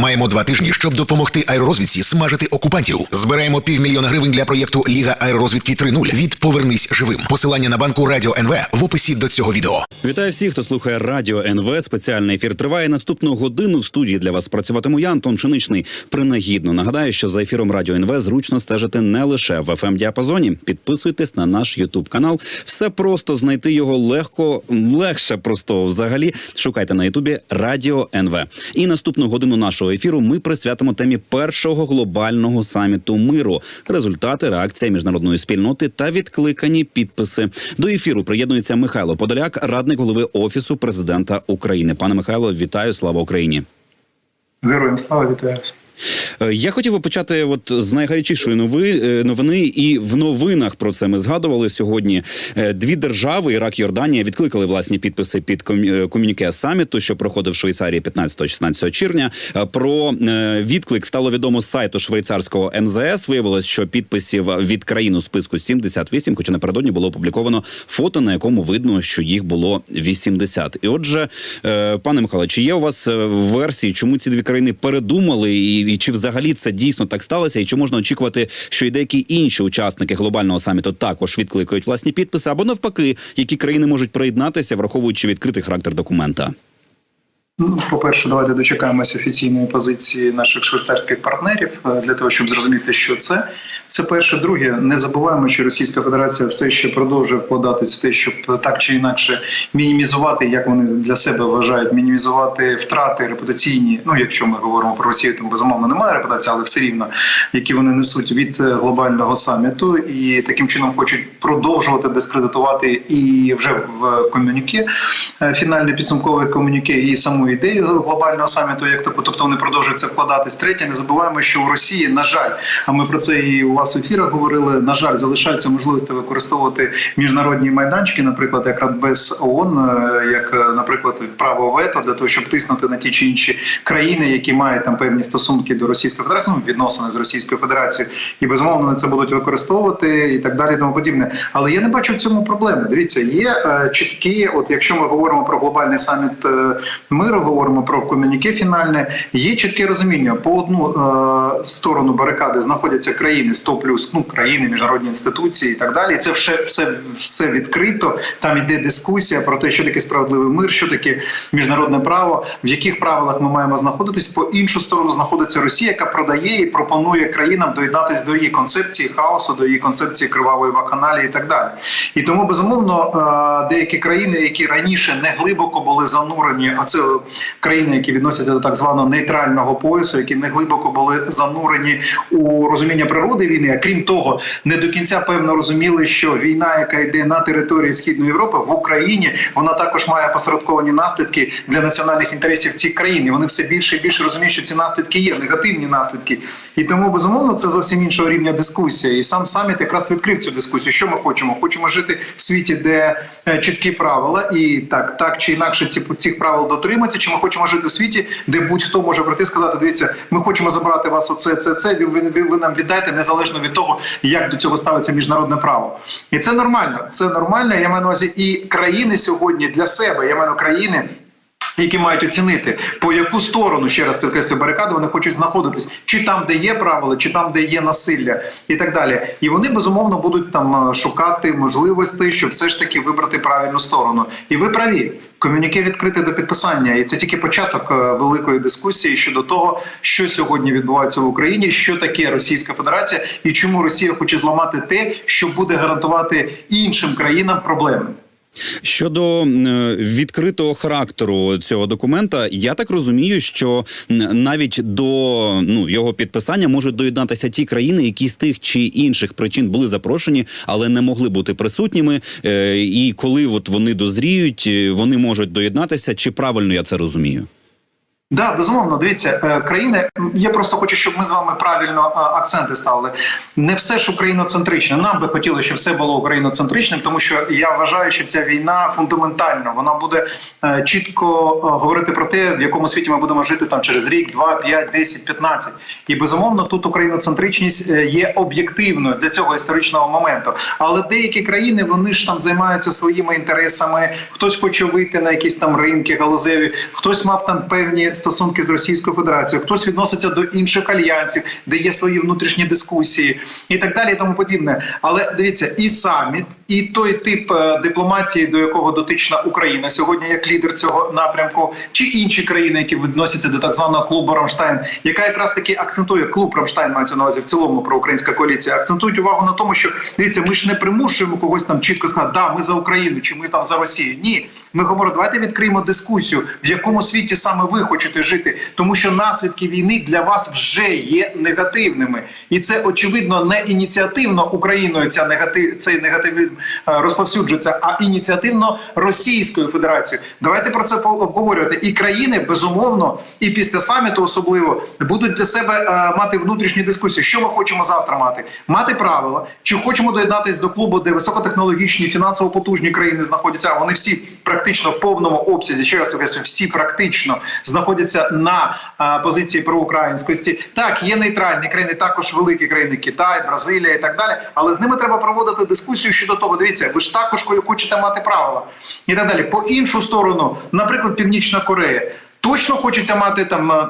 Маємо два тижні, щоб допомогти аеророзвідці смажити окупантів. Збираємо півмільйона гривень для проєкту Ліга аеророзвідки 3.0 від Повернись живим. Посилання на банку Радіо НВ в описі до цього відео. Вітаю всіх, хто слухає радіо НВ. Спеціальний ефір триває наступну годину. В студії для вас працюватиму я, Антон Пшеничний. Принагідно нагадаю, що за ефіром радіо НВ зручно стежити не лише в fm діапазоні. Підписуйтесь на наш Ютуб канал. Все просто знайти його легко, легше просто взагалі. Шукайте на Ютубі Радіо НВ. І наступну годину нашого ефіру ми присвятимо темі першого глобального саміту миру, результати, реакція міжнародної спільноти та відкликані підписи. До ефіру приєднується Михайло Подоляк, радник голови офісу президента України. Пане Михайло, вітаю! Слава Україні! Героям слава вітаю. Е, Я хотів би почати от з найгарячішої нови, е, новини, і в новинах про це ми згадували сьогодні. Е, Дві держави, Ірак і Йорданія, відкликали власні підписи під ком'ю- ком'юніке саміту, що проходив в Швейцарії 15-16 червня. Про відклик стало відомо з сайту швейцарського МЗС. Виявилось, що підписів від країн у списку 78, хоча напередодні було опубліковано фото, на якому видно, що їх було 80. І отже, пане Михайло, чи є у вас версії, чому ці дві країни передумали, і, і чи взагалі це дійсно так сталося? І чи можна очікувати, що і деякі інші учасники глобального саміту також відкликають власні підписи, або навпаки, які країни можуть приєднатися, враховуючи відкритий характер документа? Ну, по-перше, давайте дочекаємося офіційної позиції наших швейцарських партнерів е, для того, щоб зрозуміти, що це. Це перше. Друге, не забуваємо, що Російська Федерація все ще продовжує вкладатись в те, щоб так чи інакше мінімізувати, як вони для себе вважають, мінімізувати втрати репутаційні. Ну, якщо ми говоримо про Росію, то безумовно немає репутації, але все рівно, які вони несуть від е, глобального саміту, і таким чином хочуть продовжувати дискредитувати і вже в комюніке е, фінальне підсумкове комюніке і саму ідею глобального саміту, як таку, тобто вони продовжують це вкладатись. Третє, не забуваємо, що у Росії, на жаль, а ми про це і у вас в ефірах говорили. На жаль, залишаються можливості використовувати міжнародні майданчики, наприклад, як Радбез ООН, е, як, е, наприклад, право вето для того, щоб тиснути на ті чи інші країни, які мають там певні стосунки до Російської Федерації, ну, відносини з Російською Федерацією, і безумовно вони це будуть використовувати і так далі, і тому подібне. Але я не бачу в цьому проблеми. Дивіться, є е, чіткі, от якщо ми говоримо про глобальний саміт миру, говоримо про комюніке фінальне, є чітке розуміння по одну е, сторону барикади знаходяться країни 100 плюс, ну країни, міжнародні інституції і так далі. Це все, все, все відкрито. Там іде дискусія про те, що таке справедливий мир, що таке міжнародне право, в яких правилах ми маємо знаходитись. По іншу сторону знаходиться Росія, яка продає і пропонує країнам доєднатись до її концепції хаосу, до її концепції кривавої вакханалії і так далі. І тому безумовно е, деякі країни, які раніше не глибоко були занурені, а це країни, які відносяться до так званого нейтрального поясу, які не глибоко були занурені у розуміння природи війни. А крім того, не до кінця певно розуміли, що війна, яка йде на території східної Європи в Україні, вона також має посередковані наслідки для національних інтересів цих країн. І Вони все більше і більше розуміють, що ці наслідки є негативні наслідки. І тому безумовно це зовсім іншого рівня дискусія. І сам саміт якраз відкрив цю дискусію. Що ми хочемо? Хочемо жити в світі, де е, чіткі правила, і так, так чи інакше ці цих правил дотримуються. Чи ми хочемо жити в світі, де будь-хто може прийти і сказати: дивіться, ми хочемо забрати вас. Оце це це. Ви, ви, ви, нам віддайте незалежно від того, як до цього ставиться міжнародне право. І це нормально. Це нормально. Я маю на увазі і країни сьогодні для себе. Я маю країни які мають оцінити по яку сторону ще раз підкреслюю барикади вони хочуть знаходитись, чи там, де є правила, чи там, де є насилля, і так далі. І вони безумовно будуть там е, шукати можливості, щоб все ж таки вибрати правильну сторону. І ви праві. Комюніке відкрите до підписання, і це тільки початок е, великої дискусії щодо того, що сьогодні відбувається в Україні, що таке Російська Федерація, і чому Росія хоче зламати те, що буде гарантувати іншим країнам проблеми. Щодо е, відкритого характеру цього документа, я так розумію, що навіть до ну його підписання можуть доєднатися ті країни, які з тих чи інших причин були запрошені, але не могли бути присутніми. Е, І коли от вони дозріють, е, вони можуть доєднатися. Чи правильно я це розумію? Да, безумовно, дивіться, е, країни. Я просто хочу, щоб ми з вами правильно е, акценти ставили. Не все ж україноцентричне. Нам би хотілося, щоб все було україноцентричним, тому що я вважаю, що ця війна фундаментально вона буде е, чітко говорити про те, в якому світі ми будемо жити там через рік, два, п'ять, десять, п'ятнадцять. І безумовно, тут україноцентричність є об'єктивною для цього історичного моменту. Але деякі країни вони ж там займаються своїми інтересами. Хтось хоче вийти на якісь там ринки галузеві, хтось мав там певні стосунки з Російською Федерацією, хтось відноситься до інших альянсів, де є свої внутрішні дискусії і так далі, і тому подібне. Але дивіться, і саміт, і той тип е, дипломатії, до якого дотична Україна сьогодні, як лідер цього напрямку, чи інші країни, які відносяться до так званого клубу Рамштайн, яка якраз таки акцентує клуб Рамштайн, мається на увазі в цілому про українська коаліція, акцентують увагу на тому, що дивіться, ми ж не примушуємо когось там чітко сказати, да, ми за Україну чи ми там за Росію. Ні, ми говоримо, давайте відкриємо дискусію, в якому світі саме ви хочете жити, тому що наслідки війни для вас вже є негативними, і це очевидно не ініціативно Україною. Ця негатив цей негативізм розповсюджується, а ініціативно Російською Федерацією. Давайте про це обговорювати. І країни безумовно, і після саміту особливо будуть для себе е, мати внутрішні дискусії. Що ми хочемо завтра мати? Мати правила, чи хочемо доєднатись до клубу, де високотехнологічні, фінансово потужні країни знаходяться. Вони всі практично в повному обсязі. Ще раз підкреслюю, всі практично знаходяться на е, позиції проукраїнськості. Так, є нейтральні країни, також великі країни, Китай, Бразилія і так далі. Але з ними треба проводити дискусію щодо того. Дивіться, ви ж також хочете мати правила і так далі. По іншу сторону, наприклад, Північна Корея. Точно хочеться мати там. е,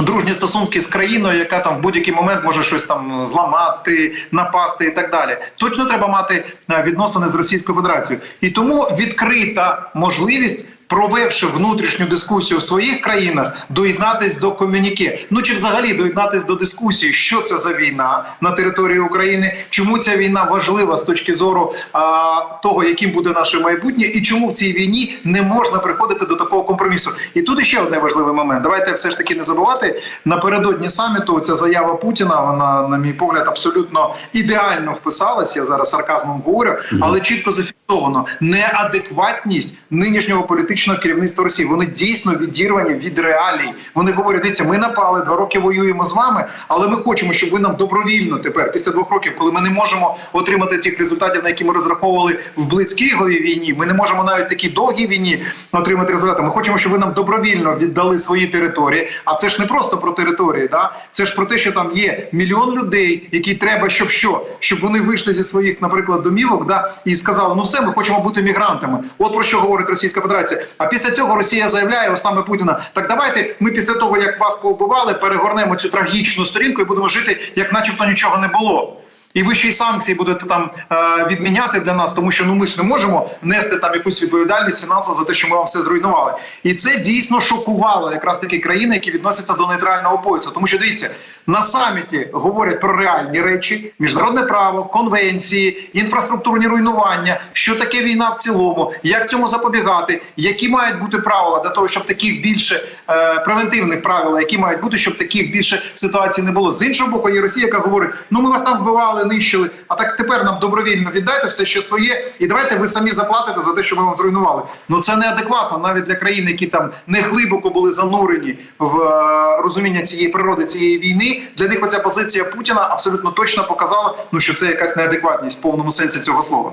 Дружні стосунки з країною, яка там в будь-який момент може щось там зламати, напасти і так далі. Точно треба мати е, відносини з Російською Федерацією, і тому відкрита можливість. Провевши внутрішню дискусію в своїх країнах, доєднатись до комюніке. Ну чи взагалі доєднатись до дискусії, що це за війна на території України, чому ця війна важлива з точки зору а, того, яким буде наше майбутнє, і чому в цій війні не можна приходити до такого компромісу. І тут ще один важливий момент. Давайте все ж таки не забувати напередодні саміту. Ця заява Путіна, вона, на мій погляд, абсолютно ідеально вписалась. Я зараз сарказмом говорю, але чітко зафіксовано неадекватність нинішнього політичного керівництва Росії. Вони дійсно відірвані від реалій. Вони говорять: дивіться, ми напали два роки воюємо з вами, але ми хочемо, щоб ви нам добровільно тепер, після двох років, коли ми не можемо отримати тих результатів, на які ми розраховували в Блицкріговій війні. Ми не можемо навіть в такій довгій війні отримати результати. Ми хочемо, щоб ви нам добровільно віддали свої території. А це ж не просто про території, да це ж про те, що там є мільйон людей, які треба, щоб що, щоб вони вийшли зі своїх, наприклад, домівок, да і сказали: ну все, ми хочемо бути мігрантами. От про що говорить Російська Федерація. А після цього Росія заявляє устами Путіна: так давайте ми після того, як вас повбивали, перегорнемо цю трагічну сторінку і будемо жити, як начебто нічого не було. І ви ще й санкції будете там е, відміняти для нас, тому що ну ми ж не можемо нести там якусь відповідальність фінансово за те, що ми вам все зруйнували. І це дійсно шокувало якраз такі країни, які відносяться до нейтрального поясу. Тому що дивіться, на саміті говорять про реальні речі: міжнародне право, конвенції, інфраструктурні руйнування, що таке війна в цілому, як цьому запобігати, які мають бути правила для того, щоб таких більше е, превентивних правил, які мають бути, щоб таких більше ситуацій не було. З іншого боку, є Росія, яка говорить: ну ми вас там вбивали, нищили, а так тепер нам добровільно віддайте все, що своє, і давайте ви самі заплатите за те, що ми вам зруйнували. Ну це неадекватно навіть для країн, які там не глибоко були занурені в е, розуміння цієї природи цієї війни. Для них оця позиція Путіна абсолютно точно показала, ну що це якась неадекватність в повному сенсі цього слова.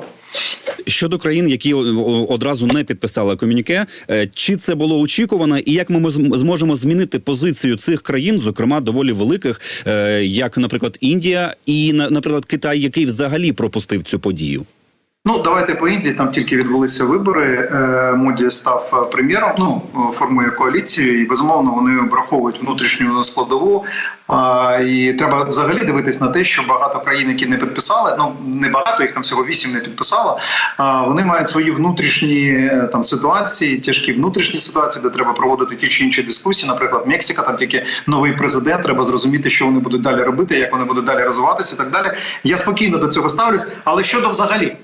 Щодо країн, які одразу не підписали комюніке, е, чи це було очікувано, і як ми зможемо змінити позицію цих країн, зокрема доволі великих, е, як, наприклад, Індія і на- наприклад Китай, який взагалі пропустив цю подію? Ну давайте по Індії. Там тільки відбулися вибори. Е, Моді став е, прем'єром. Ну е, формує коаліцію, і безумовно вони враховують внутрішню складову. І треба взагалі дивитись на те, що багато країн, які не підписали, ну не багато їх там всього вісім не підписало. Вони мають свої внутрішні там ситуації, тяжкі внутрішні ситуації, де треба проводити ті чи інші дискусії. Наприклад, Мексика, там тільки новий президент. Треба зрозуміти, що вони будуть далі робити, як вони будуть далі розвиватися, і так далі. Я спокійно до цього ставлюсь. Але щодо взагалі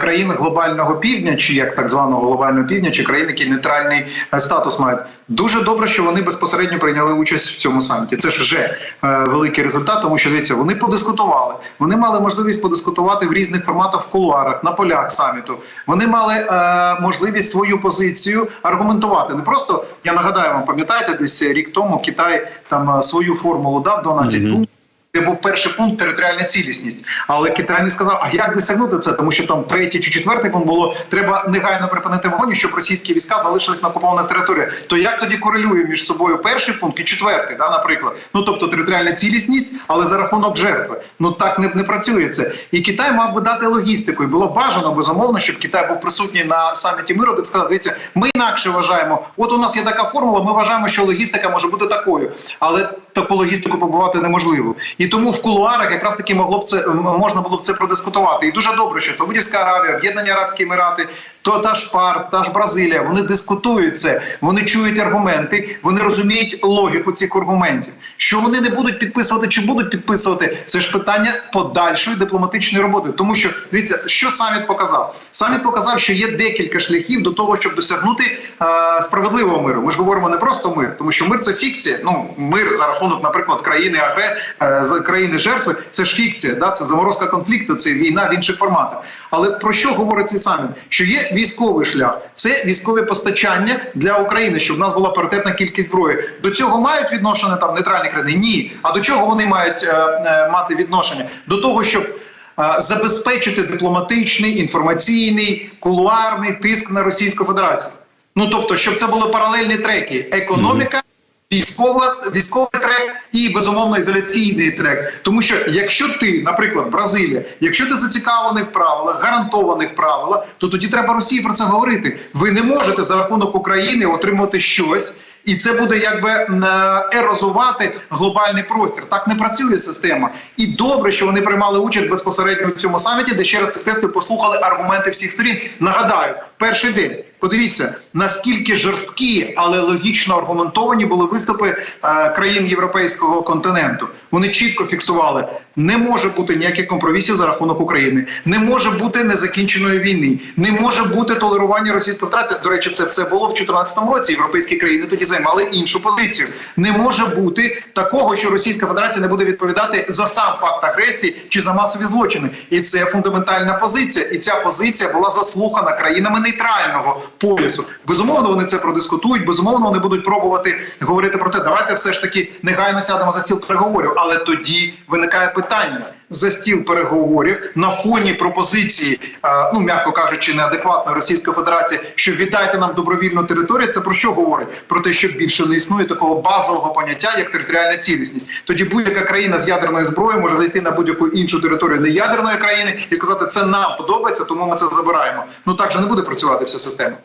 країн глобального півдня, чи як так званого глобального півдня, чи країн, які нейтральний е, статус мають. Дуже добре, що вони безпосередньо прийняли участь в цьому саміті. Це ж вже е, великий результат, тому що дивіться, вони подискутували. Вони мали можливість подискутувати в різних форматах в кулуарах, на полях саміту. Вони мали е, можливість свою позицію аргументувати. Не просто я нагадаю вам, пам'ятаєте, десь рік тому Китай там е, свою формулу дав 12 Мгм. пунктів. Де був перший пункт територіальна цілісність, але Китай не сказав, а як досягнути це, тому що там третій чи четвертий пункт було треба негайно припинити вогонь, щоб російські війська залишились на окупованій території. То як тоді корелює між собою перший пункт і четвертий, да, наприклад, ну тобто територіальна цілісність, але за рахунок жертви. Ну так не, не працює це. І Китай мав би дати логістику. І було бажано безумовно, щоб Китай був присутній на саміті миру, де сказав, дивіться, ми інакше вважаємо. От у нас є така формула. Ми вважаємо, що логістика може бути такою, але таку логістику побувати неможливо. І тому в кулуарах якраз таки могло б це можна було б це продискутувати. І дуже добре, що Саудівська Аравія, Об'єднані Арабські Емірати, то та ж ПАР, та ж Бразилія, вони дискутують це, вони чують аргументи, вони розуміють логіку цих аргументів. Що вони не будуть підписувати чи будуть підписувати, це ж питання подальшої дипломатичної роботи. Тому що дивіться, що саміт показав. Саміт показав, що є декілька шляхів до того, щоб досягнути е, справедливого миру. Ми ж говоримо не просто мир, тому що мир це фікція. Ну мир за рахунок, наприклад, країни агре е, країни жертви, це ж фікція. Да, це заморозка конфлікту, це війна в інших форматах. Але про що говорить цей саміт? Що є військовий шлях, це військове постачання для України, щоб в нас була паритетна кількість зброї. До цього мають відношення там нейтральні країни? Ні. А до чого вони мають е, е, мати відношення? До того, щоб е, забезпечити дипломатичний, інформаційний, кулуарний тиск на Російську Федерацію. Ну тобто, щоб це були паралельні треки: економіка. Військова військовий трек і безумовно ізоляційний трек, тому що якщо ти, наприклад, Бразилія, якщо ти зацікавлений в правилах, гарантованих правилах, то тоді треба Росії про це говорити. Ви не можете за рахунок України отримати щось, і це буде якби е, ерозувати глобальний простір. Так не працює система. І добре, що вони приймали участь безпосередньо в цьому саміті, де ще раз підкреслюю, послухали аргументи всіх сторін. Нагадаю, перший день. Подивіться, наскільки жорсткі, але логічно аргументовані були виступи е, країн європейського континенту. Вони чітко фіксували, не може бути ніяких компромісів за рахунок України, не може бути незакінченої війни, не може бути толерування Російської Федерації. До речі, це все було в 2014 році. Європейські країни тоді займали іншу позицію. Не може бути такого, що Російська Федерація не буде відповідати за сам факт агресії чи за масові злочини. І це фундаментальна позиція. І ця позиція була заслухана країнами нейтрального полюсу. Безумовно, вони це продискутують. Безумовно, вони будуть пробувати говорити про те, давайте все ж таки негайно сядемо за стіл переговорів. Але тоді виникає питання. За стіл переговорів на фоні пропозиції, е, ну м'яко кажучи, неадекватної Російської Федерації, що віддайте нам добровільну територію. Це про що говорить? Про те, що більше не існує такого базового поняття, як територіальна цілісність. Тоді будь-яка країна з ядерною зброєю може зайти на будь-яку іншу територію неядерної країни і сказати, це нам подобається, тому ми це забираємо. Ну так же не буде працювати вся система.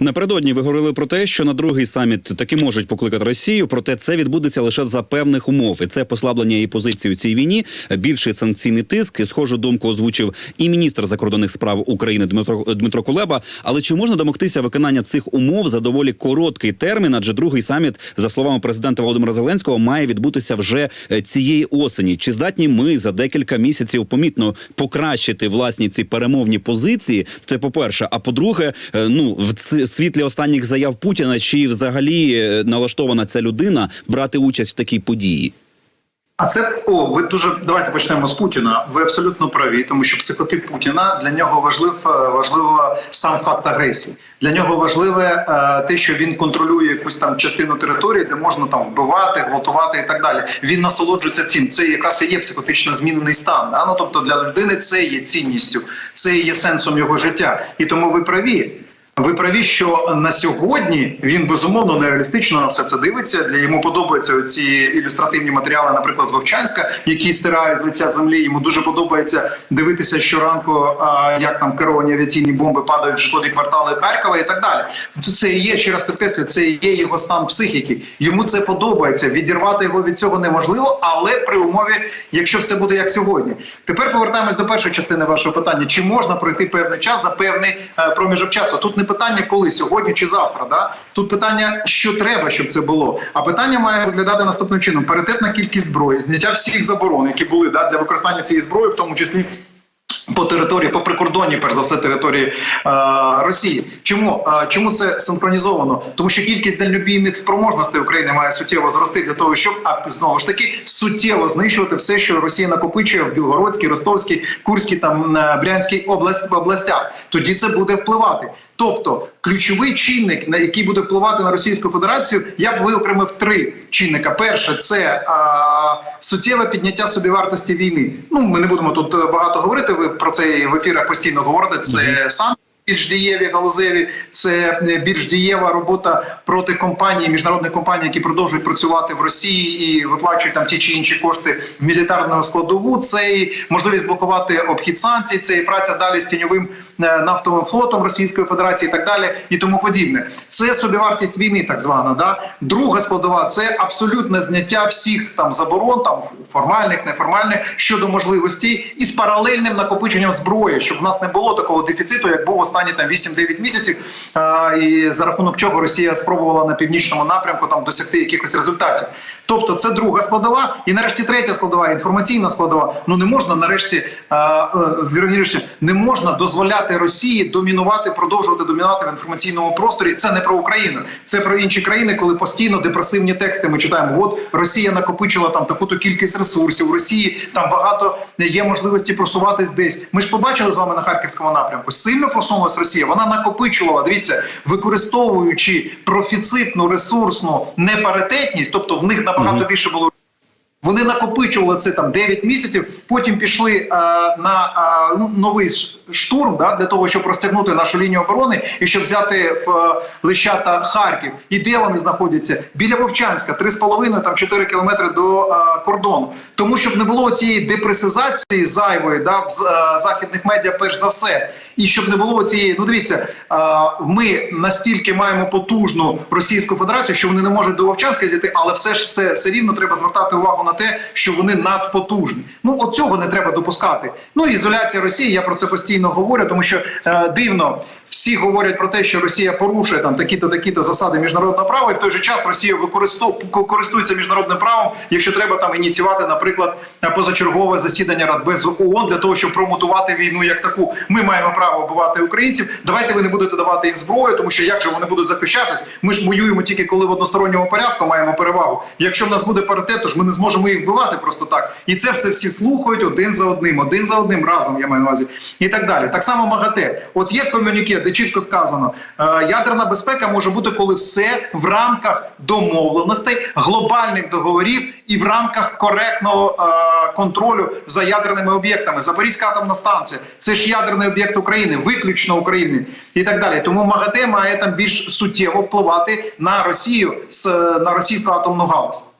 Напередодні ви говорили про те, що на другий саміт таки можуть покликати Росію, проте це відбудеться лише за певних умов, і це послаблення її позиції у цій війні, більший санкційний тиск. Схожу думку озвучив і міністр закордонних справ України Дмитро Дмитро Кулеба. Але чи можна домогтися виконання цих умов за доволі короткий термін? Адже другий саміт, за словами президента Володимира Зеленського, має відбутися вже е, цієї осені. Чи здатні ми за декілька місяців помітно покращити власні ці перемовні позиції? Це по перше. А по-друге, е, ну в світлі останніх заяв Путіна, чи взагалі е, налаштована ця людина брати участь в такій події? А це о, ви дуже давайте почнемо з Путіна. Ви абсолютно праві, тому що психотип Путіна для нього важлив е, важливо сам факт агресії. Для нього важливе е, те, що він контролює якусь там частину території, де можна там вбивати, гвалтувати і так далі. Він насолоджується цим. Це якраз і є психотично змінений стан. Да? Ну тобто для людини це є цінністю, це є сенсом його життя. І тому ви праві. Ви праві, що на сьогодні він безумовно нереалістично на все це дивиться. Для йому подобаються ці ілюстративні матеріали, наприклад, з Вовчанська, які стирають з лиця землі. Йому дуже подобається дивитися щоранку, як там керовані авіаційні бомби падають в житлові квартали Харкова і так далі. Це і є ще раз підкреслюю, це є його стан психіки. Йому це подобається. Відірвати його від цього неможливо, але при умові, якщо все буде як сьогодні. Тепер повертаємось до першої частини вашого питання: чи можна пройти певний час за певний е, проміжок часу? Тут не питання, коли сьогодні чи завтра. Да? Тут питання, що треба, щоб це було. А питання має виглядати наступним чином: паритетна кількість зброї, зняття всіх заборон, які були да, для використання цієї зброї, в тому числі По території, по прикордонні, перш за все, території е, Росії. Чому е, чому це синхронізовано? Тому що кількість дальнобійних спроможностей України має суттєво зрости для того, щоб а знову ж таки суттєво знищувати все, що Росія накопичує в Білгородській, Ростовській, Курській там е, Брянській область, областях. Тоді це буде впливати. Тобто ключовий чинник, на який буде впливати на Російську Федерацію, я б виокремив три чинника. Перше, це а, суттєве підняття собівартості війни. Ну ми не будемо тут багато говорити. Ви про це і в ефірах постійно говорите. Це сам. Більш дієві галузеві це е, більш дієва робота проти компаній, міжнародних компаній, які продовжують працювати в Росії і виплачують там ті чи інші кошти в мілітарну складову. Це і можливість блокувати обхід санкцій, це і праця далі з тіньовим е, нафтовим флотом Російської Федерації, і так далі, і тому подібне. Це собівартість війни, так звана. Да друга складова це абсолютне зняття всіх там заборон, там формальних, неформальних щодо можливостей і з паралельним накопиченням зброї, щоб в нас не було такого дефіциту, як був останні там 8-9 місяців. І за рахунок чого Росія спробувала на північному напрямку там досягти якихось результатів. Тобто, це друга складова, і нарешті третя складова, інформаційна складова. Ну не можна нарешті а, е, вірніше, не можна дозволяти Росії домінувати, продовжувати домінувати в інформаційному просторі. Це не про Україну, це про інші країни, коли постійно депресивні тексти ми читаємо. От Росія накопичила там таку-то кількість ресурсів. Росії там багато є можливості просуватись десь. Ми ж побачили з вами на харківському напрямку. Сильно просунулась Росія. Вона накопичувала. Дивіться, використовуючи профіцитну ресурсну непаритетність, тобто в них набагато більше було. Вони накопичували це там 9 місяців. Потім пішли е, на е, ну, новий штурм да, для того, щоб розтягнути нашу лінію оборони і щоб взяти в е, Лищата Харків. І де вони знаходяться? Біля Вовчанська, 3,5 там 4 кілометри до е, кордону. Тому щоб не було цієї депресизації зайвої, да, в е, західних медіа, перш за все. І щоб не було цієї, ну дивіться, ми настільки маємо потужну Російську Федерацію, що вони не можуть до Вовчанська зійти, але все ж все, все рівно треба звертати увагу на те, що вони надпотужні. Ну от цього не треба допускати. Ну ізоляція Росії, я про це постійно говорю, тому що е, дивно. Всі говорять про те, що Росія порушує там такі-то такі-то засади міжнародного права, і в той же час Росія користується міжнародним правом, якщо треба там ініціювати, наприклад, позачергове засідання Радбезу ООН для того, щоб промотувати війну як таку. Ми маємо право вбивати українців. Давайте ви не будете давати їм зброю, тому що як же вони будуть захищатись? Ми ж воюємо тільки коли в односторонньому порядку маємо перевагу. Якщо в нас буде паритет, то ж ми не зможемо їх вбивати просто так. І це все всі слухають один за одним, один за одним разом. Я маю на увазі, і так далі. Так само МАГАТЕ. От є комюніке, де чітко сказано, е, ядерна безпека може бути, коли все в рамках домовленостей, глобальних договорів і в рамках коректного е, контролю за ядерними об'єктами. Запорізька атомна станція це ж ядерний об'єкт України, виключно України і так далі. Тому МАГАТЕ має там більш суттєво впливати на Росію з на російську атомну галузь.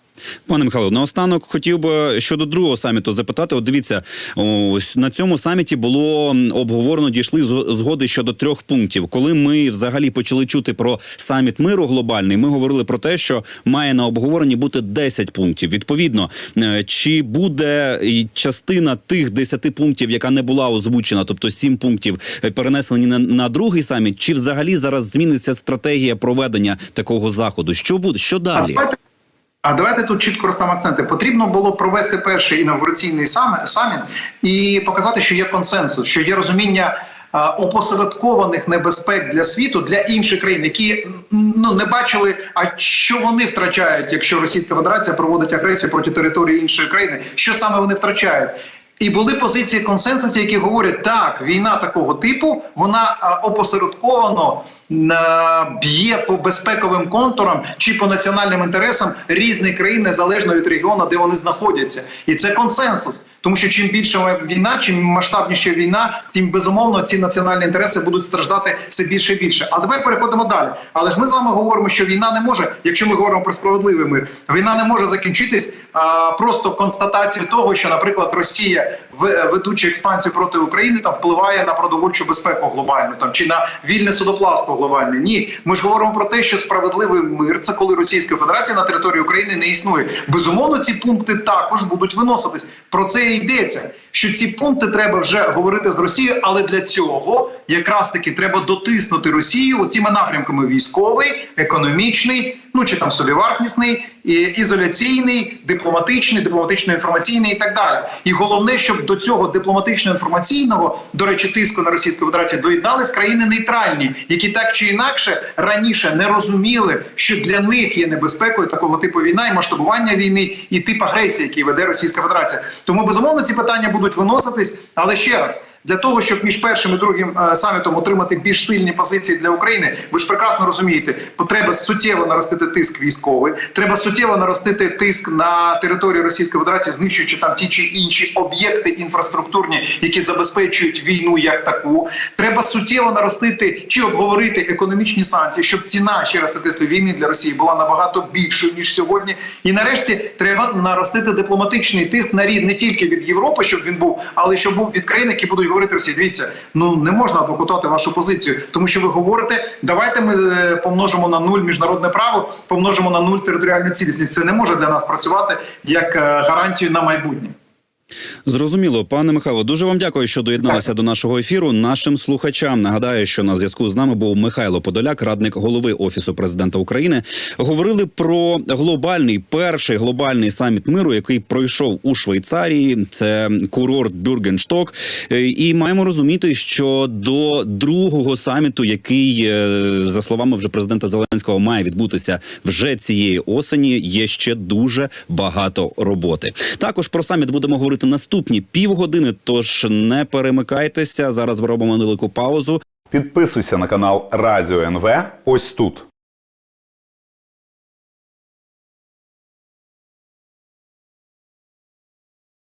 Пане Михайло, наостанок хотів би щодо другого саміту запитати. От дивіться, ось на цьому саміті було обговорено, дійшли згоди щодо трьох пунктів. Коли ми взагалі почали чути про саміт миру глобальний, ми говорили про те, що має на обговоренні бути 10 пунктів. Відповідно, е, чи буде частина тих 10 пунктів, яка не була озвучена, тобто 7 пунктів е, перенесені на, на другий саміт, чи взагалі зараз зміниться стратегія проведення такого заходу? Що буде? Що далі? А давайте тут чітко розставимо акценти. Потрібно було провести перший інавгураційний сам- саміт і показати, що є консенсус, що є розуміння. Опосередкованих небезпек для світу для інших країн, які ну не бачили, а що вони втрачають, якщо Російська Федерація проводить агресію проти території іншої країни, що саме вони втрачають. І були позиції консенсусу, які говорять, так, війна такого типу, вона опосередковано б'є по безпековим контурам чи по національним інтересам різних країн, незалежно від регіону, де вони знаходяться. І це консенсус. Тому що чим більша війна, чим масштабніша війна, тим безумовно ці національні інтереси будуть страждати все більше і більше. А тепер переходимо далі. Але ж ми з вами говоримо, що війна не може, якщо ми говоримо про справедливий мир, війна не може закінчитись а, просто констатацією того, що, наприклад, Росія, в- ведучи експансію проти України, там впливає на продовольчу безпеку глобальну там чи на вільне судоплавство глобальне. Ні, ми ж говоримо про те, що справедливий мир це коли Російська Федерація на території України не існує. Безумовно, ці пункти також будуть виноситись. Про це йдеться. Що ці пункти треба вже говорити з Росією, але для цього якраз таки треба дотиснути Росію цими напрямками: військовий, економічний, ну чи там собівартісний, ізоляційний, дипломатичний, дипломатично-інформаційний і так далі. І головне, щоб до цього дипломатично-інформаційного, до речі, тиску на Російську Федерацію доєднались країни нейтральні, які так чи інакше раніше не розуміли, що для них є небезпекою такого типу війна і масштабування війни, і тип агресії, який веде Російська Федерація. Тому безумовно ці питання будуть виноситись, але ще раз. Для того щоб між першим і другим е, самітом отримати більш сильні позиції для України, ви ж прекрасно розумієте, потреба суттєво наростити тиск військовий, треба суттєво наростити тиск на територію Російської Федерації, знищуючи там ті чи інші об'єкти інфраструктурні, які забезпечують війну як таку. Треба суттєво наростити чи обговорити економічні санкції, щоб ціна ще раз підкреслюю, війни для Росії була набагато більшою ніж сьогодні. І нарешті треба наростити дипломатичний тиск на рід не тільки від Європи, щоб він був, але щоб був від країн, які будуть говорити Росії. Дивіться, ну не можна адвокатувати вашу позицію, тому що ви говорите, давайте ми е, помножимо на нуль міжнародне право, помножимо на нуль територіальну цілісність. Це не може для нас працювати як е, гарантію на майбутнє. Зрозуміло, пане Михайло, дуже вам дякую, що доєдналися до нашого ефіру. Нашим слухачам нагадаю, що на зв'язку з нами був Михайло Подоляк, радник голови офісу президента України. Говорили про глобальний перший глобальний саміт миру, який пройшов у Швейцарії. Це курорт Бюргеншток. Е, І маємо розуміти, що до другого саміту, який е, за словами вже президента Зеленського має відбутися вже цієї осені, є ще дуже багато роботи. Також про саміт будемо говорити наступні півгодини. Тож не перемикайтеся. Зараз робимо невелику паузу. Підписуйся на канал Радіо НВ ось тут.